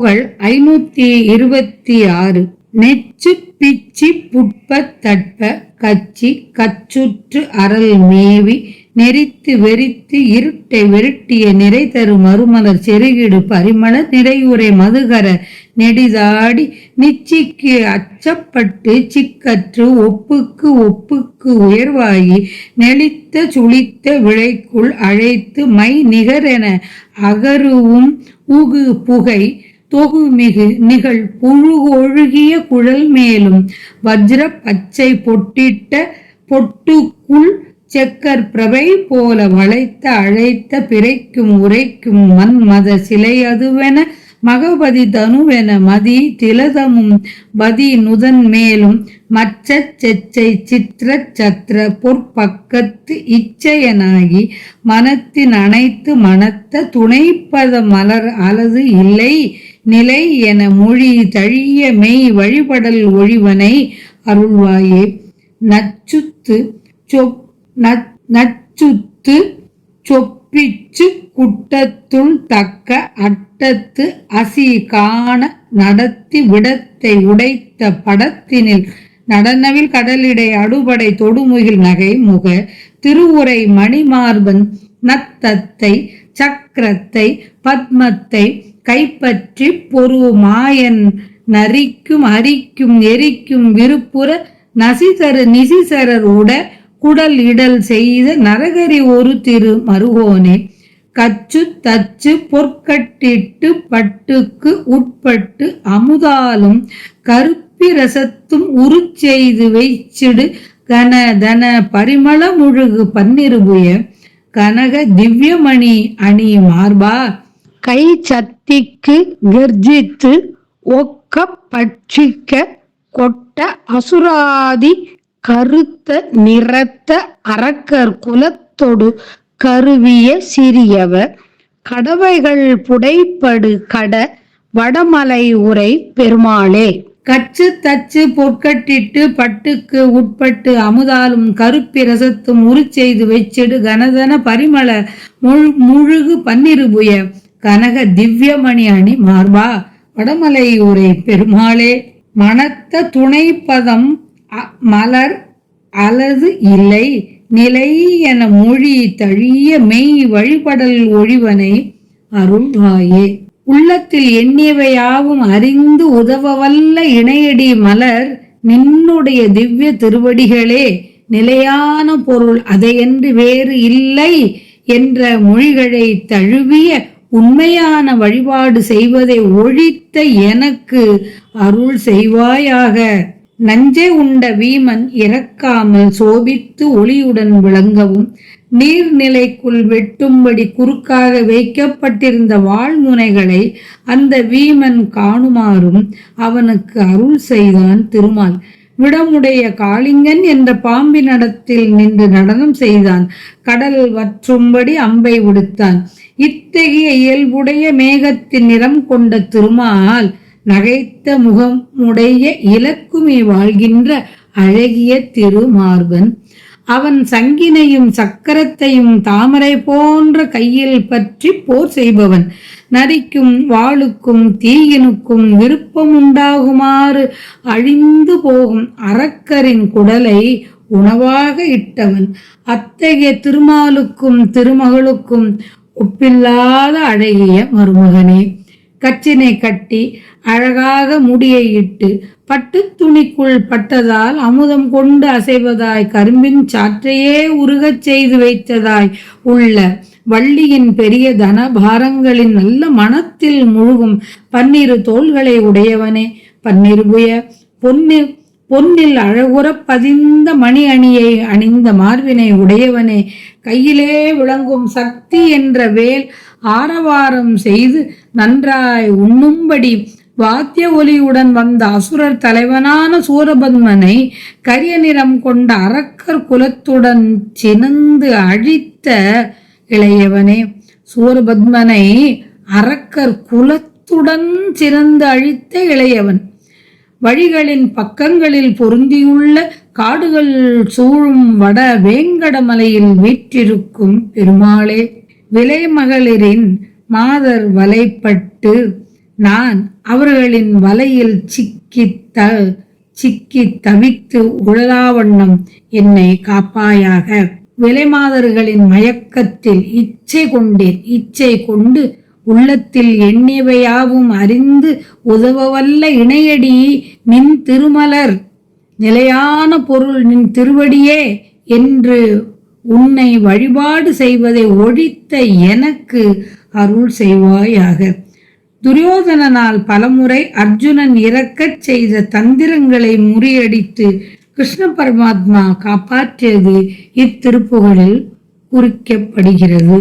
புகழ் ஐநூத்தி இருபத்தி ஆறு. நெச்சு பிச்சி புட்ப தட்ப கச்சி கச்சுற்று அறல் மேவி நெறித்து வெறித்து இருட்டை வெருட்டிய நிறை தரும் மறுமலர் செருகிடு பரிமள நிறையுரை மதுகர நெடிதாடி நிச்சிக்கு அச்சப்பட்டு சிக்கற்று ஒப்புக்கு ஒப்புக்கு உயர்வாகி நெளித்த சுளித்த விளைக்குள் அழைத்து மை நிகரென அகருவும் உகு புகை தொகுமிகு நிகழ் புழுகொழுகிய குழல் மேலும் வஜ்ர பச்சை பொட்டிட்ட பொட்டுக்குள் செக்கர் பிரபை போல வளைத்த அழைத்த பிறைக்கும் உரைக்கும் மன்மத சிலை அதுவென மகபதி தனுவென மதி திலதமும் பதி நுதன் மேலும் மச்சச் செச்சை சித்திர சத்திர பொற்பக்கத்து இச்சையனாகி மனத்தின் அனைத்து மனத்த துணைப்பத மலர் அலது இல்லை நிலை என மொழி தழிய மெய் வழிபடல் ஒழிவனை அருள்வாயே. நச்சுத்து சொப் நச்சுத்து சொப்பிச்சு குட்டத்துள் தக்க அட்டத்து அசி காண நடத்தி விடத்தை உடைத்த படத்தினில் நடனவில் கடலிடை அடுபடை தொடுமுகில் நகை முக திருவுரை மணிமார்பன் நத்தத்தை சக்கரத்தை பத்மத்தை கைப்பற்றி பொரு மாயன் நரிக்கும் அரிக்கும் எரிக்கும் விருப்புற நசிசர நிசிசரர் உட குடல் இடல் செய்த நரகரி ஒரு திரு மருகோனே கச்சு தச்சு பொற்கட்டிட்டு பட்டுக்கு உட்பட்டு அமுதாலும் கருப்பி ரசத்தும் உருச்செய்து வைச்சிடு கன தன பரிமள முழுகு பன்னிருபுய கனக திவ்யமணி அணி மார்பா கை சத்திக்கு கர்ஜித்து ஒக்க பட்சிக்க கொட்ட அசுராதி கருத்த நிறத்த அரக்கர் குலத்தொடு கருவிய சிறியவர் கடவைகள் புடைப்படு கட வடமலை உரை பெருமாளே. கச்சு தச்சு பொற்கட்டிட்டு பட்டுக்கு உட்பட்டு அமுதாலும் கருப்பி ரசத்தும் உருச்செய்து வச்சிடு கனதன பரிமள முழு முழுகு பன்னிருபுய கனக திவ்யமணி அணி மார்பா. வடமலை உரை பெருமாளே. மனத்த துணைப்பதம் அ- மலர் அலது இல்லை. நிலை என மொழி தழிய மெய் வழிபடல் ஒழிவனை அருள்வாயே. உள்ளத்தில் எண்ணியவையாவும் அறிந்து உதவவல்ல இணையடி மலர் நின்னுடைய திவ்ய திருவடிகளே. நிலையான பொருள் அதையன்று வேறு இல்லை என்ற மொழிகளை தழுவிய உண்மையான வழிபாடு செய்வதை ஒழித்த எனக்கு அருள் செய்வாயாக. நஞ்சை உண்ட வீமன் இறக்காமல் சோபித்து ஒளியுடன் விளங்கவும் நீர்நிலைக்குள் வெட்டும்படி குறுக்காக வைக்கப்பட்டிருந்த வாழ்முனைகளை அந்த வீமன் காணுமாறும் அவனுக்கு அருள் செய்தான் திருமால். விடமுடைய காளிங்கன் என்ற பாம்பினிடத்தில் நின்று நடனம் செய்தான். கடல் வற்றும்படி அம்பை விடுத்தான் இத்தகைய இயல்புடைய மேகத்தின் நிறம் கொண்ட திருமால் நகைத்த முகமுடைய இலக்குமி வாழ்கின்ற அழகிய திருமார்பன் அவன் சங்கினையும் சக்கரத்தையும் தாமரை போன்ற கையில் பற்றி போர் செய்பவன். நரிக்கும் வாளுக்கும் தீயினுக்கும் விருப்பம் உண்டாகுமாறு அழிந்து போகும் அரக்கரின் குடலை உணவாக இட்டவன். அத்தகைய திருமாலுக்கும் திருமகளுக்கும் ஒப்பில்லாத அழகிய மருமகனே. கச்சினை கட்டி அழகாக முடியை இட்டு பட்டுத் துணிக்குள் பட்டதால் அமுதம் கொண்டு அசைவதாய் கரும்பின் சாற்றையே உருகச் செய்து வைத்ததாய் உள்ள வள்ளியின் பெரிய தன பாரங்களின் நல்ல மனத்தில் முழுகும் பன்னிரு தோள்களை உடையவனே. பன்னிருபுய பொன்னு பொன்னில் அழகுறப் பதிந்த மணி அணியை அணிந்த மார்பினை உடையவனே கையிலே விளங்கும் சக்தி என்ற வேல் ஆரவாரம் செய்து நன்றாய் உண்ணும்படி வாத்திய ஒலியுடன் வந்த அசுரர் தலைவனான சூரபத்மனை கரிய நிறம் கொண்ட அரக்கர் குலத்துடன் சினந்து அழித்த இளையவனே சூரபத்மனை அரக்கர் குலத்துடன் சிறந்து அழித்த இளையவன். வழிகளின் பக்கங்களில் பொருந்தியுள்ள காடுகள் சூழும் வட வேங்கடமலையில் வீற்றிருக்கும் பெருமாளே. விலைமகளிரின் மாதர் வலைப்பட்டு நான் அவர்களின் வலையில் சிக்கி த சிக்கி தவித்து உழலாவண்ணம் என்னை காப்பாயாக. விலைமாதர்களின் மயக்கத்தில் இச்சை கொண்டேன் இச்சை கொண்டு உள்ளத்தில் எண்ணிவையாவும் அறிந்து உதவவல்ல இணையடி நின் திருமலர். நிலையான பொருள் நின் திருவடியே என்று உன்னை வழிபாடு செய்வதை ஒழித்த எனக்கு அருள் செய்வாயாக. துரியோதனனால் பலமுறை அர்ஜுனன் இறக்கச் செய்த தந்திரங்களை முறியடித்து கிருஷ்ண பரமாத்மா காப்பாற்றியது இத்திருப்புகளில் குறிக்கப்படுகிறது.